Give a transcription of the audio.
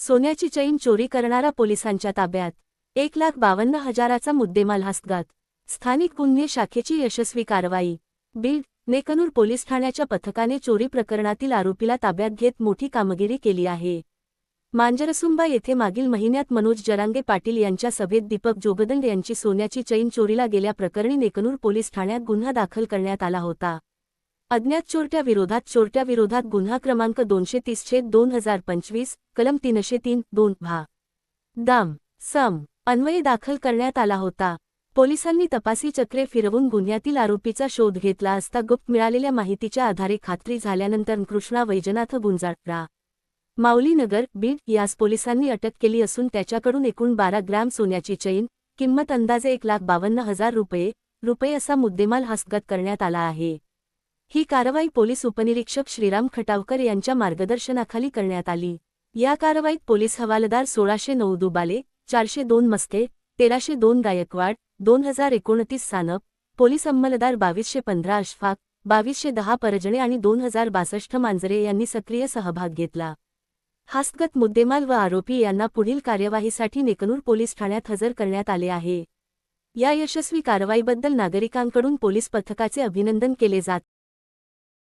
सोन्याची चैन चोरी करणारा पोलिसांच्या ताब्यात. एक लाख बावन्न हजाराचा मुद्देमाल हस्तगात. स्थानिक गुन्हे शाखेची यशस्वी कारवाई. बीड नेकनूर पोलीस ठाण्याच्या पथकाने चोरी प्रकरणातील आरोपीला ताब्यात घेत मोठी कामगिरी केली आहे. मांजरसुंबा येथे मागील महिन्यात मनोज जरांगे पाटील यांच्या सभेत दीपक जोगदंड यांची सोन्याची चैन चोरीला गेल्या प्रकरणी नेकनूर पोलीस ठाण्यात गुन्हा दाखल करण्यात आला होता. अज्ञात चोरट्या विरोधात चोरट्या विरोधात गुन्हा क्रमांक दोनशे तीस छेद दोन हजार पंचवीस कलम तीनशे तीन दोन भा दाम. सम. अन्वये दाखल करण्यात आला होता. पोलिसांनी तपासी चक्रे फिरवून गुन्ह्यातील आरोपीचा शोध घेतला असता गुप्त मिळालेल्या माहितीच्या आधारे खात्री झाल्यानंतर कृष्णा वैजनाथ गुंजाळरा माऊलीनगर बीड यास पोलिसांनी अटक केली असून त्याच्याकडून एकूण बारा ग्रॅम सोन्याची चैन किंमत अंदाजे एक लाख बावन्न हजार रुपये रुपये असा मुद्देमाल हस्तगत करण्यात आला आहे. ही कारवाई पोलीस उपनिरीक्षक श्रीराम खटावकर यांच्या मार्गदर्शनाखाली करण्यात आली. या कारवाईत पोलीस हवालदार सोळाशे नऊ दुबाले चारशे दोन मस्के तेराशे दोन गायकवाड दोन हजार एकोणतीस सानप पोलीस अंमलदार बावीसशे पंधरा अशफाक बावीसशे दहा परजणे आणि दोन हजार बासष्ट मांजरे यांनी सक्रिय सहभाग घेतला. हस्तगत मुद्देमाल व आरोपी यांना पुढील कार्यवाहीसाठी नेकनूर पोलीस ठाण्यात हजर करण्यात आले आहे. या यशस्वी कारवाईबद्दल नागरिकांकडून पोलीस पथकाचे अभिनंदन केले जात